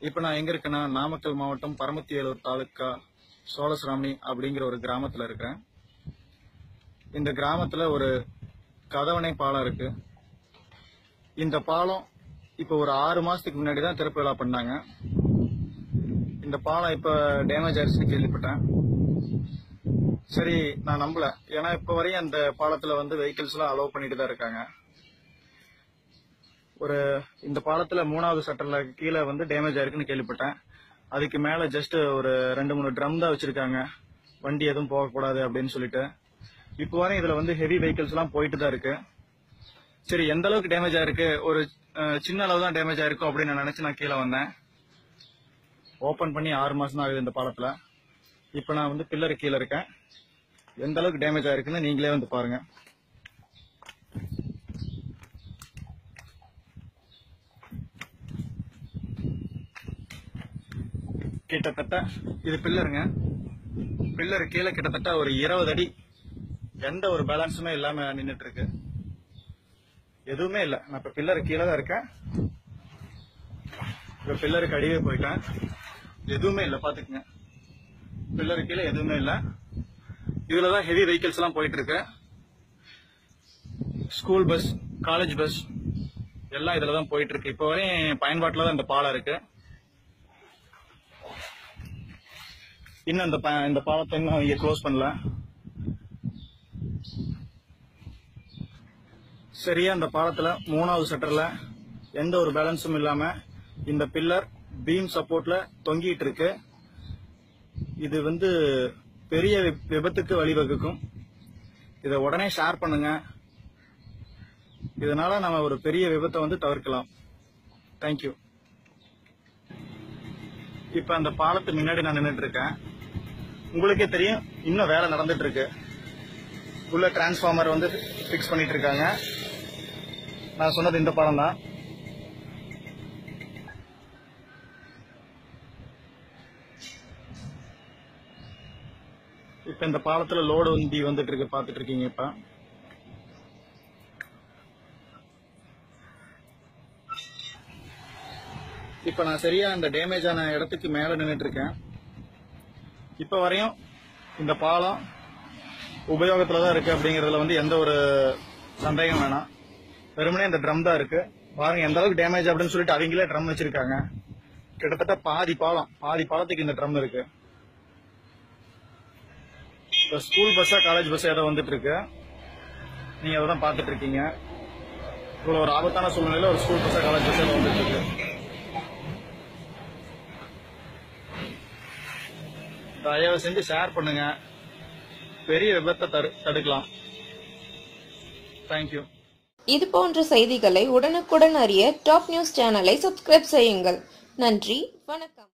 இப்ப நான் எங்க இருக்கேன்னா நாமக்கல் மாவட்டம் பரமத்தியலூர் தாலுக்கா சோழசிராமணி அப்படிங்கிற ஒரு கிராமத்துல இருக்கேன். இந்த கிராமத்துல ஒரு கதவணை பாலம் இருக்கு. இந்த பாலம் இப்ப ஒரு ஆறு மாசத்துக்கு முன்னாடி தான் திறப்பு விழா பண்ணாங்க. இந்த பாலம் இப்ப டேமேஜ் ஆயிடுச்சுன்னு கேள்விப்பட்டேன். சரி நான் நம்பல. ஏன்னா இப்ப வரையும் அந்த பாலத்துல வந்து வெஹிக்கிள்ஸ் எல்லாம் அலோவ் பண்ணிட்டு தான் இருக்காங்க. ஒரு இந்த பாலத்துல மூணாவது சட்டர்ல கீழே வந்து டேமேஜ் ஆயிருக்குன்னு கேள்விப்பட்டேன். அதுக்கு மேல ஜஸ்ட் ஒரு ரெண்டு மூணு ட்ரம் தான் வச்சிருக்காங்க. வண்டி எதுவும் போகக்கூடாது அப்படின்னு சொல்லிட்டு. இப்போ வரையும் இதுல வந்து ஹெவி வெஹிக்கிள்ஸ் எல்லாம் போயிட்டு தான் இருக்கு. சரி எந்த அளவுக்கு டேமேஜ் ஆயிருக்கு? ஒரு சின்ன அளவு தான் டேமேஜ் ஆயிருக்கும் அப்படின்னு நான் நினைச்சு நான் கீழே வந்தேன். ஓபன் பண்ணி ஆறு மாசம் தான் ஆகுது இந்த பாலத்துல. இப்போ நான் வந்து பில்லர் கீழே இருக்கேன். எந்த அளவுக்கு டேமேஜ் ஆயிருக்குன்னு நீங்களே வந்து பாருங்க. கிட்டத்தட்ட இது பில்லருங்க. பில்லரு கீழே கிட்டத்தட்ட ஒரு இருபது அடி எந்த ஒரு பேலன்ஸுமே இல்லாம நின்றுட்டு இருக்கு எதுவுமே இல்லை. நான் இப்ப பில்லரு கீழே தான் இருக்கேன். இப்ப பில்லருக்கு அடியே போயிட்டேன். எதுவுமே இல்லை. பாத்துக்கங்க. பில்லர் கீழே எதுவுமே இல்லை. இதுல தான் ஹெவி வெஹிக்கிள்ஸ் எல்லாம் போயிட்டு இருக்கு ஸ்கூல் பஸ் காலேஜ் பஸ் எல்லாம் இதுல தான் போயிட்டு இருக்கு இப்போ வரையும் பயன்பாட்டில் தான் இந்த பாலம் இருக்கு. இன்னும் இந்த ப- இந்த பாலத்தை இன்னும் இங்கே க்ளோஸ் பண்ணல. சரியா அந்த பாலத்தில் மூணாவது சட்டர்ல எந்த ஒரு பேலன்ஸும் இல்லாம இந்த பில்லர் பீம் சப்போர்ட்ல தொங்கிட்டு இருக்கு இது வந்து பெரிய விபத்துக்கு வழிவகுக்கும். இதை உடனே ஷேர் பண்ணுங்க. இதனால நம்ம ஒரு பெரிய விபத்தை வந்து தவிர்க்கலாம். தேங்க்யூ இப்ப அந்த பாலத்து முன்னாடி நான் நின்றுட்டு இருக்கேன் உங்களுக்கே தெரியும் இன்னும் வேலை நடந்துட்டு இருக்கு உள்ள டிரான்ஸ்ஃபார்மர் வந்து ஃபிக்ஸ் பண்ணிட்டு இருக்காங்க நான் சொன்னது இந்த பாலம் தான் இப்ப இந்த பாலத்துல லோடு வண்டி வந்துட்டு இருக்கு பாத்துட்டு இருக்கீங்க இப்ப இப்ப நான் சரியா இந்த டேமேஜ் ஆன இடத்துக்கு மேல நின்றுட்டு இருக்கேன். இப்ப வரையும் இந்த பாலம் உபயோகத்துல தான் இருக்கு அப்படிங்கறதுல வந்து எந்த ஒரு சந்தேகம் வேணாம். வெறுமனே இந்த ட்ரம் தான் இருக்கு. பாருங்க எந்த அளவுக்கு டேமேஜ் அப்படின்னு சொல்லிட்டு அவங்களே ட்ரம் வச்சிருக்காங்க. கிட்டத்தட்ட பாதி பாலம் பாதி பாலத்துக்கு இந்த ட்ரம் இருக்கு. இப்போ ஸ்கூல் பஸ்ஸா காலேஜ் பஸ் ஏதோ வந்துட்டு இருக்கு நீங்க அதை தான் பார்த்துட்டு இருக்கீங்க இவ்வளோ ஒரு ஆபத்தான சூழ்நிலையில் ஒரு ஸ்கூல் பஸ்ஸா காலேஜ் பஸ் ஏதோ வந்துட்டு இருக்கு தயவு செஞ்சு ஷேர் பண்ணுங்க. பெரிய விபத்தை தடு- தடுக்கலாம். தேங்க்யூ இது போன்ற செய்திகளை உடனுக்குடன் அறிய டாப் நியூஸ் சேனலை சப்ஸ்கிரைப் செய்யுங்கள். நன்றி வணக்கம்.